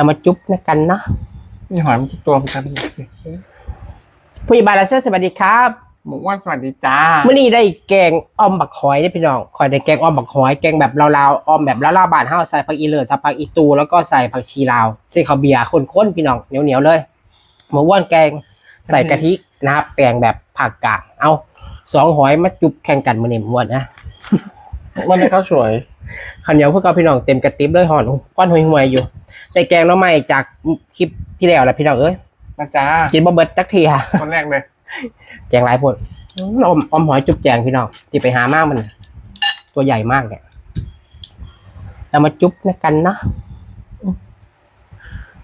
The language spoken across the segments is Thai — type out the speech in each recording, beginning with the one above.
เรามาจุ๊บกันนะมีหอยมันตัวประกันอีกสิผู้ใหญ่บ้านลาเซอร์สวัสดีครับหมูอ้วนสวัสดีจ้าเมื่อนี้ได้แกงอ้อมบักหอยได้อพี่น้องคอยได้แกงอ้อมบักหอยแกงแบบลาวๆอ้อมแบบลาวๆบ้านเฮาใส่ผักอีเลือดใส่ผักอีตูแล้วก็ใส่ผักชีลาวใส่ข้าวเบียร์ข้นๆพี่น้องเหนียวๆเลยหมูอ้วนแกงใส่กะทินะครับแกงแบบผักกาดเอาสองหอยมาจุ๊บแข่งกันมื้อนี้หมวนนะมันได้ข้าวสวยข้าวเหนียวพวกเราพี่น้องเต็มกระติบเลยหอนก้อนหวยๆอยู่ แต่แกงหน้ำใหม่จากคลิปที่แล้วแหละพี่น้องเอ้ยนะจ้ากินบ่เบิดจักเทียคนแรกเลยแกงหลายพดอมอมหอยจุ๊บแจงพี่น้องที่ไปหามากมัน ตัวใหญ่มากเนี่ยเรามาจุ๊บกันนะ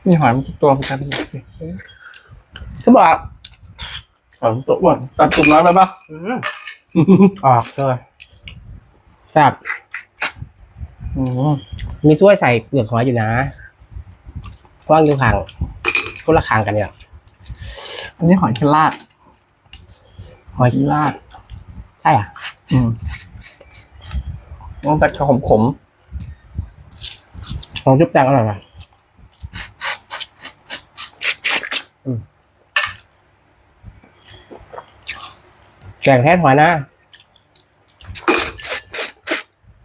มีหอยมันตัวประกันอีกสิเขาบอกหอยมันตัวอ้วนตัดตุ่มน้อยไปปะออกเลยแบบอืมมีถ้วยใส่เปลือกหอยอยู่นะ กว้างอยู่ข้างคนละข้างกันเนี่ยอันนี้หอยเชลลาดหอยเชลลาดใช่อะ อืมต้องตัดขมขมลองจุ๊บแจงอร่อยไหมอืมแกงแท้หอยนะๆ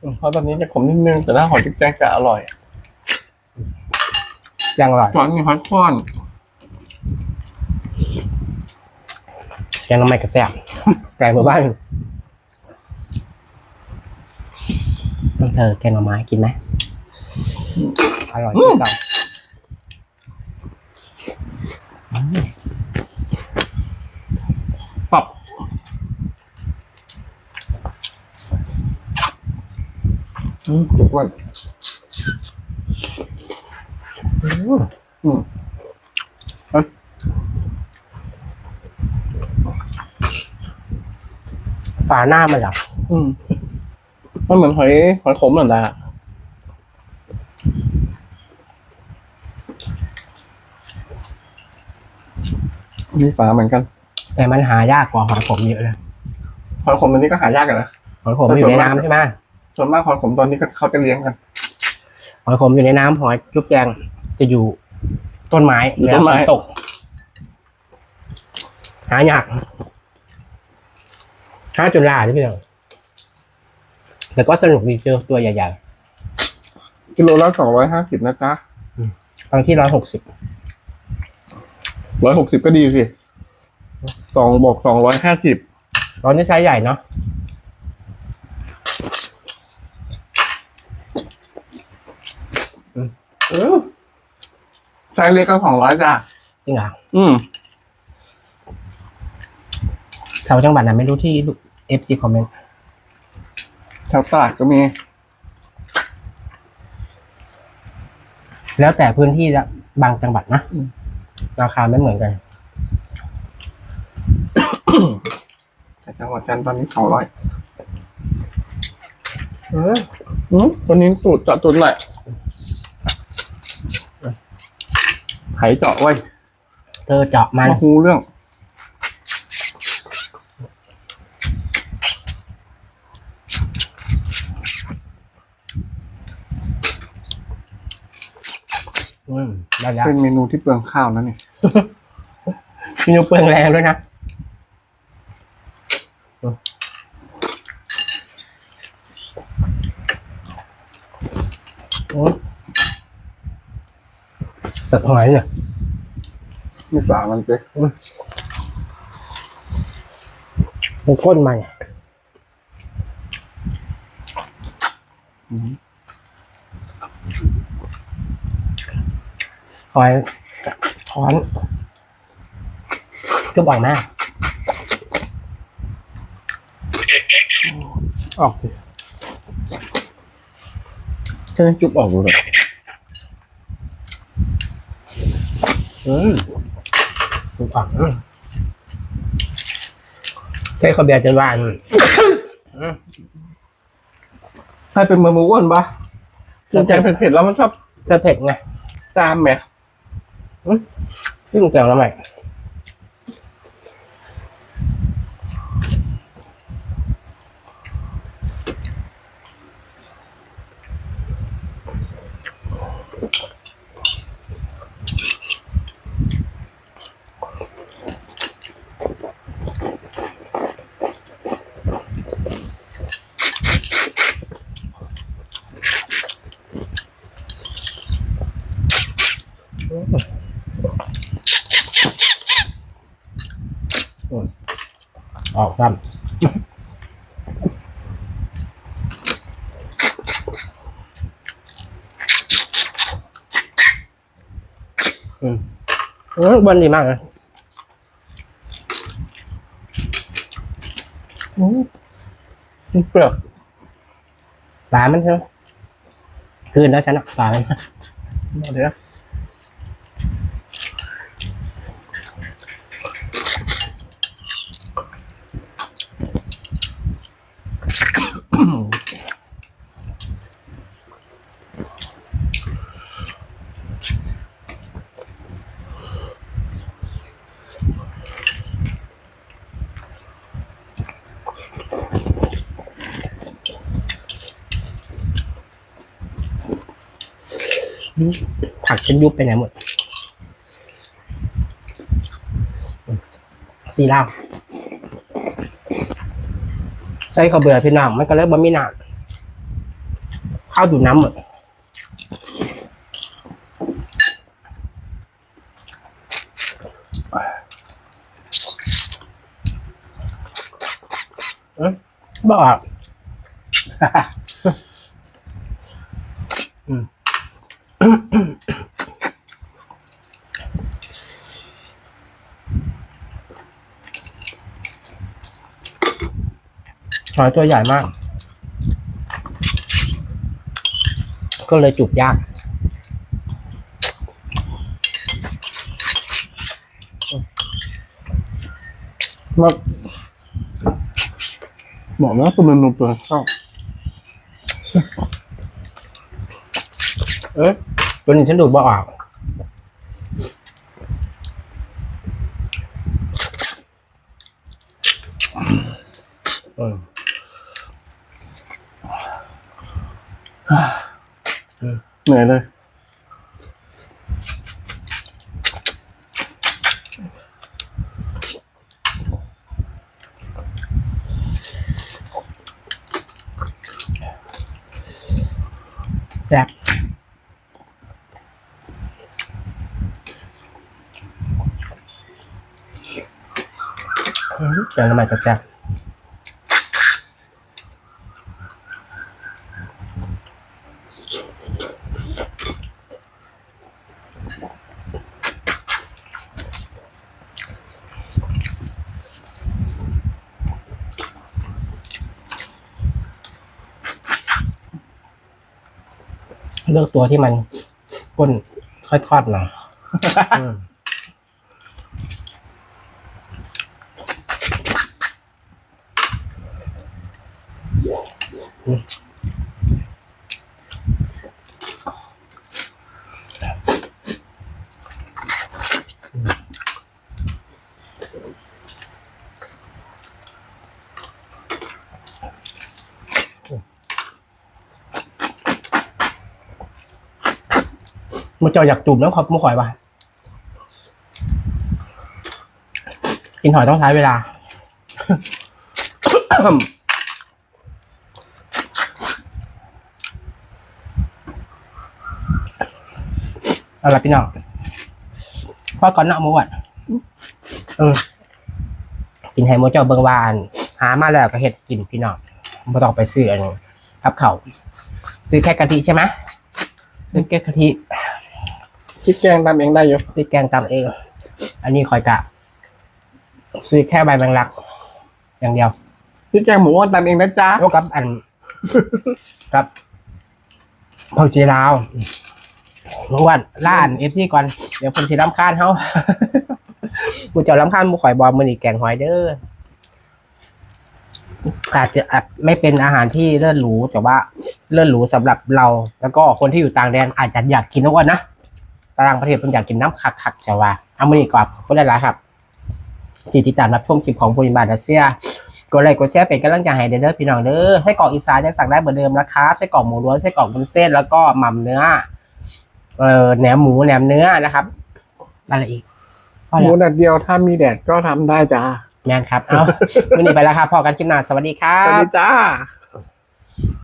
อืมเพราะตอนนี้จะขมนิดนึงแต่ถ้าหอยจุ๊บแจ๊กจะอร่อย แกงอร่อยจอนมีหอยทอดแกงน้ำมันกระแซบแกงหมู่บ้านน้องเธอแกงหน่อไม้กินไหมอร่อยที่สุดปรับอืมอ้วน อืมฝาหน้ามันเหรออืมมันเหมือนหอยหอยขมเหมือนกันอะมีฝาเหมือนกัน แต่มันหายากกว่าหอยขมเยอะเลยหอยขมตัวนี้ก็หายากกันนะหอยขมมันอยู่ในน้ำใช่ไหมส่วนมากหอยขมตอนนี้ก็เขาจะเลี้ยงกันหอยขมอยู่ในน้ำหอยจุ๊บแจง จะอยู่ต้นไม้อยู่ต้นไม้ เวลาฝตก หายากหาจนลาที่พี่น้องแต่ก็สนุกดีเจอตัวใหญ่กิโลละสองร้อยห้าสิบนะจ๊ะๆบางที่ร้อยหกสิบร้อยหกสิบก็ดีสิสองบอกสองร้อยห้าสิบตอนนี้ไซส์ใหญ่เนาะ ไซส์เล็กก็สองร้อยจ้ะจริงเหรออืมแถวจังหวัดนั้นไม่รู้ที่เอฟซีคอมเมนต์แถวตลาดก็มี แล้วแต่พื้นที่ละบางจังหวัดนะอืม ราคาไม่เหมือนกัน แต่จังหวัดจันทร์ตอนนี้สองร้อยเอออืมตัวนี้ตูดเจาะตุนหน่อย ไถเจาะไว้เธอเจาะมันมาฮูเรื่อง อืมได้แล้วเป็นเมนูที่เปลืองข้าวนะเนี่ยมีนูเปลืองแรงด้วยนะโอ้ย ตัดหอยเนี่ยมีฝามันเจ๊มันข้นมันหอยช้อนก็บอกแม่ออกสิจะจุบออกดูเลย อืมถูกอะอืมใช้ข้าวเบียร์จนหวานใครเป็นมือมืออ้วนปะกินแกงเผ็ดๆแล้วมันชอบจะเผ็ดไงจามไหมซึ่งแกงแล้วใหม่ ออกครับอืมอืมบนดีมากเลยอืมเปลือกปลามันเถอะคืนแล้วฉันอะปลามันเดี๋ยว ผักฉันยุบไปไหนหมดสีลาใส่ข้าวเบื่อพี่น้องมันก็เลยบะมีหนาข้าวดูดน้ำหมดเอ้ยบอกอืม หอยตัวใหญ่มาก ก็เลยจุบยากมาบอกนะตัวมันนุ่มตัวชอบเอ๊ะ ตัวนี้ฉันดูดบ่ออกอืมเหนื่อยเลยแซ่บอืม แกงน้ำมันก็แซ่บเลือกตัวที่มันก้นค่อยทอดหน่อย มมันเจาอยากจูบน้ำขอบมุกหอยป่ะกินหอยต้องใช้เวลา เอาละพี่น้องพ่อก่อนเนาะมูอะเออกินไฮโมเจ้าเบิงวาน หามาแล้วก็เห็ดกินพี่น้องไม่ต้องไปซื้ออันนี้ครับเขาซื้อแค่กะทิใช่ไหมซื้อแค่กะทิ คิดแกงทำเองได้อยู่พริกแกงตำเอง อันนี้คอยกะซื้อแค่ใบแมงลัก อย่างเดียวคิดแกงหมูอ้วนทำเองนะจ๊ะแล้วกับอันกับผักชีลาวเมื่อวันล่านเอฟซีก่อน เดี๋ยวคนสิรำคาญเขากูจะรำคาญมูข่อยบอลมือนีแกงหอยเด้ออาจจะอาจไม่เป็นอาหารที่เลิศหรูแต่ว่าเลิศหรูสำหรับเรา แล้วก็คนที่อยู่ต่างแดนอาจจะอยากกินทุกวันนะ ต่างประเทศมันอยากกินน้ำคักๆจะว่าเอามือนีก่อนก็ได้ละครับที่ติดตามรับชมคลิปของบริบาลรัสเซียกดไลค์กดแชร์เป็นกำลังใจให้เด้อพี่น้องเด้อไส้กรอกอีสานยังสั่งได้เหมือนเดิมนะครับไส้กรอกหมูล้วนไส้กรอกบุนเส้นแล้วก็หม่ำเนื้อเอ่อแหนมหมูแหนมเนื้อนะครับอะไรอีกพอหแล้มูวแดดเดียวถ้ามีแดดก็ทำได้จ้าแมนครับ เอาวันนี้ไปแล้วครับพอกันคลิปหน้าสวัสดีครัสวัสบ ดีจ้า